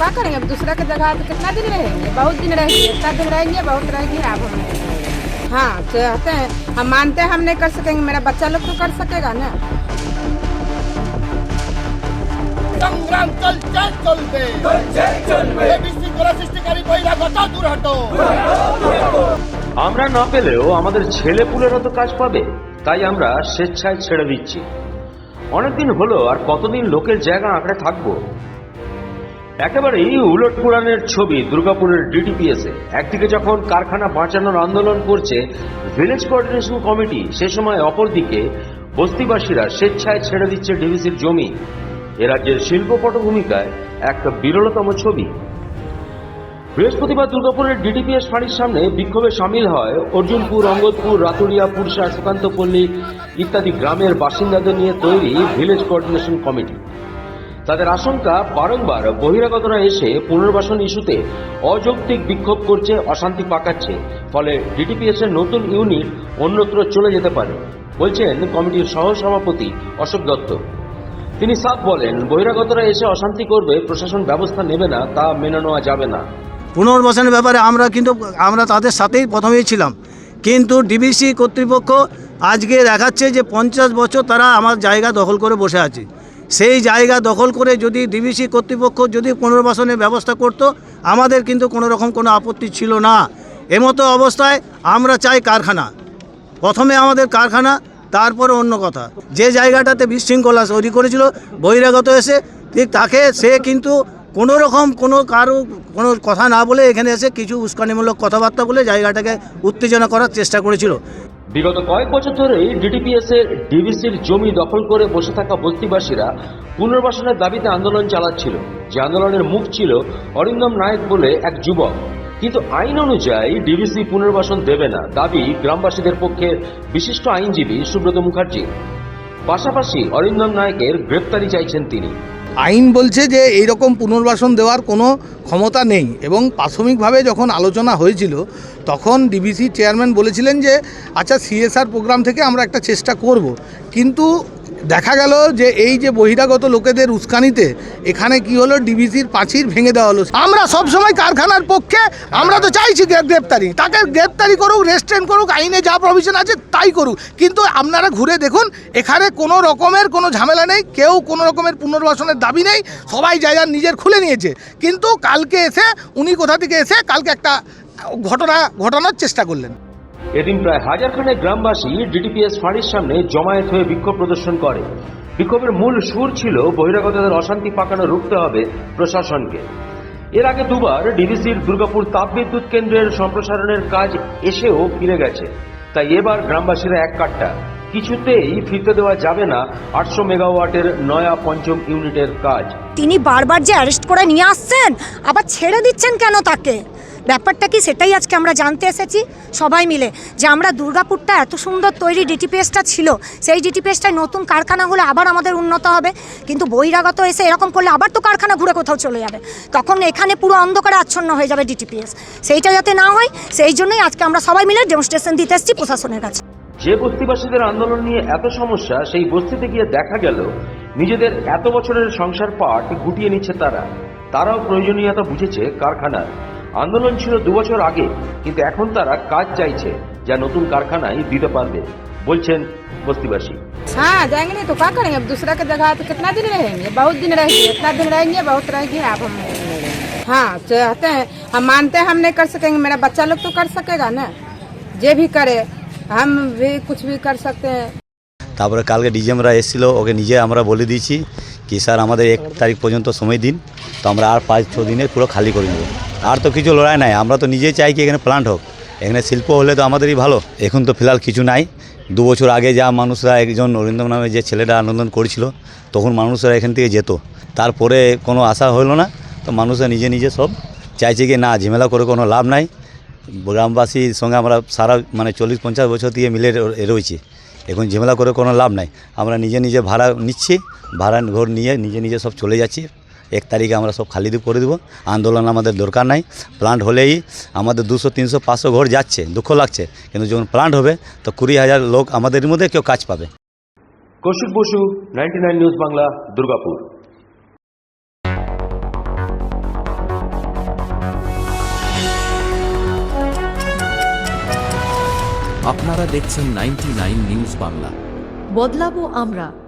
क्या करेंगे अब दूसरा की जगह तो कितना दिन रहेंगे बहुत दिन रहेंगे इतना दिन रहेंगे बहुत रहेंगे अब हम हाँ चाहते हैं हम मानते हैं हम नहीं कर सकेंगे मेरा बच्चा लोग तो कर सकेगा ना সংগ্রাম চলছে চলবে এবিসি করা সৃষ্টিকারী বহিরাগত দূর হটো আমরা না পেলেও আমাদের ছেলে পুলেরা তো কাজ পাবে তাই আমরা স্বেচ্ছায় ছেড়ে দিচ্ছি অনেকদিন হলো আর কতদিন লোকের জায়গা আঁকড়ে থাকবো একেবারেই উলট পুরাণের ছবি দুর্গাপুরের ডিটিপিএস। একদিকে যখন কারখানা বাঁচানোর আন্দোলন করছে, ভিলেজ কোঅর্ডিনেশন কমিটি, সে সময় অপরদিকে বস্তিবাসীরা স্বেচ্ছায় ছেড়ে দিচ্ছে ডিভিসির জমি। এ রাজ্যের শিল্প পটভূমিকায় একটা বিরলতম ছবি। বৃহস্পতিবার দুর্গাপুরের ডিটিপিএস ফাঁড়ির সামনে বিক্ষোভে সামিল হয় অর্জুনপুর, অঙ্গদপুর, রাতুরিয়া, পুরসা, সুকান্তপল্লী ইত্যাদি গ্রামের বাসিন্দাদের নিয়ে তৈরি ভিলেজ কোঅর্ডিনেশন কমিটি। তাদের আশঙ্কা বারংবার বহিরাগতরা এসে পুনর্বাসন ইস্যুতে অযৌক্তিক বিক্ষোভ করছে, অশান্তি পাকাচ্ছে। ফলে ডিটিপিএস এর নতুন ইউনিট অন্যত্র চলে যেতে পারে, বলছেন কমিটির সহ সভাপতি অশোক দত্ত। তিনি সাফ বলেন, বহিরাগতরা এসে অশান্তি করবে, প্রশাসন ব্যবস্থা নেবে না, তা মেনে নেওয়া যাবে না। পুনর্বাসনের ব্যাপারে আমরা কিন্তু, আমরা তাদের সাথেই প্রথমেই ছিলাম। কিন্তু ডিবিসি কর্তৃপক্ষ আজকে দেখাচ্ছে যে পঞ্চাশ বছর তারা আমার জায়গা দখল করে বসে আছে। সেই জায়গা দখল করে যদি ডিবিসি কর্তৃপক্ষ যদি পুনর্বাসনের ব্যবস্থা করত, আমাদের কিন্তু কোনো রকম কোনো আপত্তি ছিল না। এমতো অবস্থায় আমরা চাই কারখানা। প্রথমে আমাদের কারখানা, তারপরে অন্য কথা। যে জায়গাটাতে বিশৃঙ্খলা তৈরি করেছিল, বহিরাগত এসে ঠিক তাকে, সে কিন্তু কোনো রকম কোনো কারও কোনো কথা না বলে এখানে এসে কিছু উস্কানিমূলক কথাবার্তা বলে জায়গাটাকে উত্তেজনা করার চেষ্টা করেছিল। বিগত কয়েক বছর ধরেই ডিটিপিএস এর ডিভিসির জমি দখল করে বসে থাকা বস্তিবাসীরা পুনর্বাসনের দাবিতে আন্দোলন চালাচ্ছিল। যে আন্দোলনের মুখ ছিল অরিন্দম নায়ক বলে এক যুবক। কিন্তু আইন অনুযায়ী ডিভিসি পুনর্বাসন দেবে না দাবি গ্রামবাসীদের পক্ষে বিশিষ্ট আইনজীবী সুব্রত মুখার্জি। পাশাপাশি অরিন্দম নায়কের গ্রেপ্তারি চাইছেন তিনি। আইন বলছে যে এই রকম পুনর্বাসন দেওয়ার কোনো ক্ষমতা নেই এবং প্রাথমিকভাবে যখন আলোচনা হয়েছিল, তখন ডিবিসি চেয়ারম্যান বলেছিলেন যে আচ্ছা সিএসআর প্রোগ্রাম থেকে আমরা একটা চেষ্টা করব। কিন্তু দেখা গেল যে এই যে বহিরাগত লোকেদের উস্কানিতে এখানে কি হলো, ডিবিসির পাঁচির ভেঙে দেওয়া হলো। আমরা সব সময় কারখানার পক্ষে, আমরা তো চাইছি গ্রে- গ্রেপ্তারি। তাকে গ্রেপ্তারি করুক রেস্ট্রেন করুক, আইনে যা প্রভিশন আছে তাই করুক। কিন্তু আপনারা ঘুরে দেখুন, এখানে কোনো রকমের কোনো ঝামেলা নেই, কেউ কোনো রকমের পুনর্বাসনের দাবি নেই, সবাই জায়গা নিজের খুলে নিয়েছে। কিন্তু কালকে এসে, উনি কোথা থেকে এসে কালকে একটা ঘটনা, ঘটানোর চেষ্টা করলেন। এদিন প্রায় হাজারখানেক গ্রামবাসী ডিডিপিএস ফাঁড়ির সামনে জমায়েত হয়ে বিক্ষোভ প্রদর্শন করে। বিক্ষোভের মূল সুর ছিল বহিরাগতদের অশান্তি পাকানো রুখতে হবে প্রশাসনকে। এর আগে দুবার ডিভিসির দুর্গাপুর তাপবিদ্যুৎ কেন্দ্রের সম্প্রসারণের কাজ এসেও ফিরে গেছে। তাই এবার গ্রামবাসীরা এক কাট্টা। কিছুতেই ফিরতে দেওয়া যাবে না আটশো মেগাওয়াটের নয়া পঞ্চম ইউনিটের কাজ। তিনি বারবার যে অ্যারেস্ট করে নিয়ে আসছেন, আবার ছেড়ে দিচ্ছেন কেন তাকে? ব্যাপারটা কি সেটাই আজকে আমরা জানতে এসেছি। সবাই মিলে যে আমরা দুর্গাপুরটা এত সুন্দর তৈরি ডিটিপিএসটা ছিল, সেই ডিটিপিএসটায় নতুন কারখানা হলে আবার আমাদের উন্নত হবে। কিন্তু বহিরাগত এসে এরকম করলে আবার তো কারখানা ঘুরে কোথাও চলে যাবে। তখন এখানে পুরো অন্ধকারে আচ্ছন্ন হয়ে যাবে ডিটিপিএস সেইটা যাতে না হয়, সেই জন্যই আজকে আমরা সবাই মিলে ডেমনস্ট্রেশন দিতে এসেছি প্রশাসনের কাছে। যে বস্তিবাসীদের আন্দোলন নিয়ে এত সমস্যা, সেই বস্তিতে গিয়ে দেখা গেল, নিজেদের এত বছরের সংসার পাট গুটিয়ে নিচ্ছে তারা। তারাও প্রয়োজনীয়তা বুঝেছে কারখানার। আন্দোলন ছিল দু বছর আগে কিন্তু এখন তারা কাজ চাইছে যা নতুন কারখানায় দিতে পারবে বলছেন বস্তিবাসী हाँ जाएंगे नहीं तो क्या करेंगे अब दूसरा की जगह तो कितना दिन रहेंगे बहुत दिन रहेंगे इतना दिन रहेंगे बहुत रहेंगे अब हम हाँ चाहते हैं हम मानते हैं हम नहीं कर सकेंगे मेरा बच्चा लोग तो कर सकेगा ना जे भी करे हम भी कुछ भी कर सकते हैं তারপরে কালকে ডিজিএমরা এসেছিলো ওকে নিজে আমরা বলে দিয়েছি কি স্যার আমাদের এক তারিখ পর্যন্ত সময় দিন তো আমরা আর পাঁচ ছ দিনে পুরো খালি করে নেবো আর তো কিছু লড়াই নাই, আমরা তো নিজেই চাই কি এখানে প্লান্ট হোক। এখানে শিল্প হলে তো আমাদেরই ভালো। এখন তো ফিলহাল কিছু নাই। দু বছর আগে যা মানুষরা একজন অরিন্দম নামে যে ছেলেটা আনন্দন করেছিল, তখন মানুষরা এখান থেকে যেত। তারপরে কোনো আশা হলো না, তো মানুষরা নিজে নিজে সব চাইছে কি না, ঝামেলা করে কোনো লাভ নাই। গ্রামবাসীর সঙ্গে আমরা সারা মানে চল্লিশ পঞ্চাশ বছর দিয়ে মিলে রয়েছি। এখন ঝামেলা করে কোনো লাভ নাই। আমরা নিজে নিজে ভাড়া নিচ্ছি, ভাড়া ঘর নিয়ে নিজে নিজে সব চলে যাচ্ছি। এক তারিখে আমরা সব খালি করে দেবো। আন্দোলন আমাদের দরকার নাই। প্লান্ট হলেই আমাদের দুশো তিনশো পাঁচশো ঘর যাচ্ছে দুঃখ লাগছে। কিন্তু যখন প্লান্ট হবে তো কুড়ি হাজার লোক আমাদের মধ্যে কেউ কাজ পাবে। Kaushik Basu ninety news Bangla Durgapur. আপনারা দেখছেন নাইনটি নিউজ বাংলা বদলাবো আমরা।